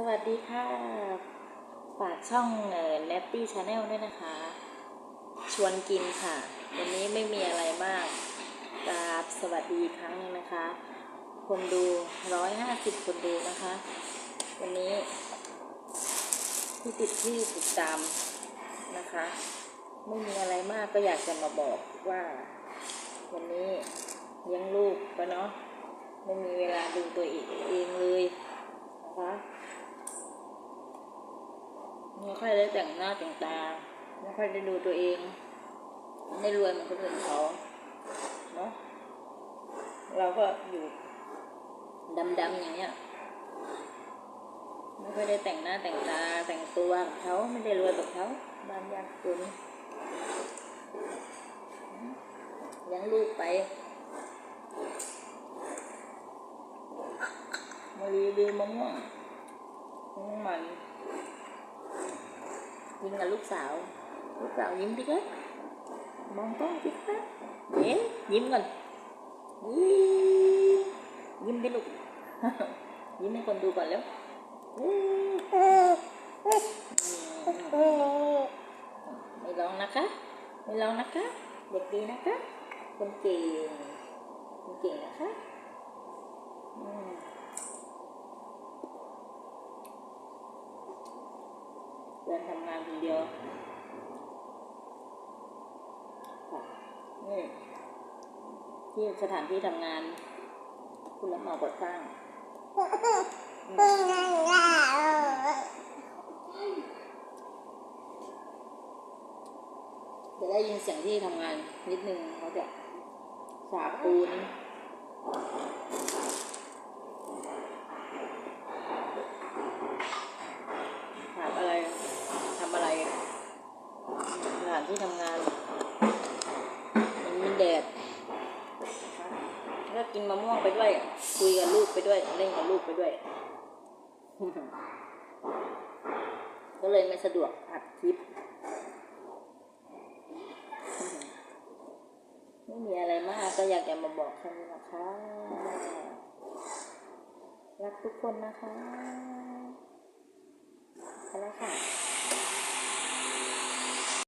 สวัสดีค่ะ ฝากช่องเอ่อ n a t t y Channel ด้วยนะคะ ชวนกินค่ะ วันนี้ไม่มีอะไรมากกราบสวัสดีครั้งหนึงนะคะ คนดูร้อยห้าสิบคนดูนะคะ วันนี้ ที่ติดที่ติดตามนะคะ ไม่มีอะไรมากก็อยากจะมาบอกว่า วันนี้เลี้ยังลูกก็เนาะไม่มีเวลาดูตัวเองเองเลยนะคะไม่ค่ อยได้แต่งหน้าแต่งตา ไม่ค่อยได้ดูตัวเอง ไม่รวยเหมือนคนอื่นเขาเนาะเราก็อยู่ดำๆอย่างเงี้ยไม่ค่อยได้แต่งหน้าแต่งตาแต่งตัวกับเขาไม่ได้รวยแบบเขาบ้านยากจนเลี้ยังลูกไปมารีวิวมะม่งมะม่วงมัน ยิงกับลูกสาว ลูกสาวยิ้มดิครับมองกล้องดิครับเอ๊ะยิ้มก่อนยิ้มยิ้มดิลูก ยิ้มให้คนดูก่อนแล้วอืมไม่ร้องนะคะ ไม่ร้องนะคะ เด็กดีนะคะคนเก่งคนเก่งนะคะอืม เดินทำงานคนเดียวค่ะนี่ที่สถานที่ทำงาน คุณรับเหมาก่อสร้างจะได้ยินเสียงที่ทำงานนิดนึงเขาจะสาปูนถามอะไรทำอะไรสถาน ที่ทำงานมันมีแดดก็กินมะม่วงไปด้วย คุยกับลูกไปด้วย เล่นกับลูกไปด้วย ก็เลยไม่สะดวกอัดคลิป ไม่มีอะไรมากก็อยากจะมาบอกแค่นี้นะคะ รักทุกคนนะคะ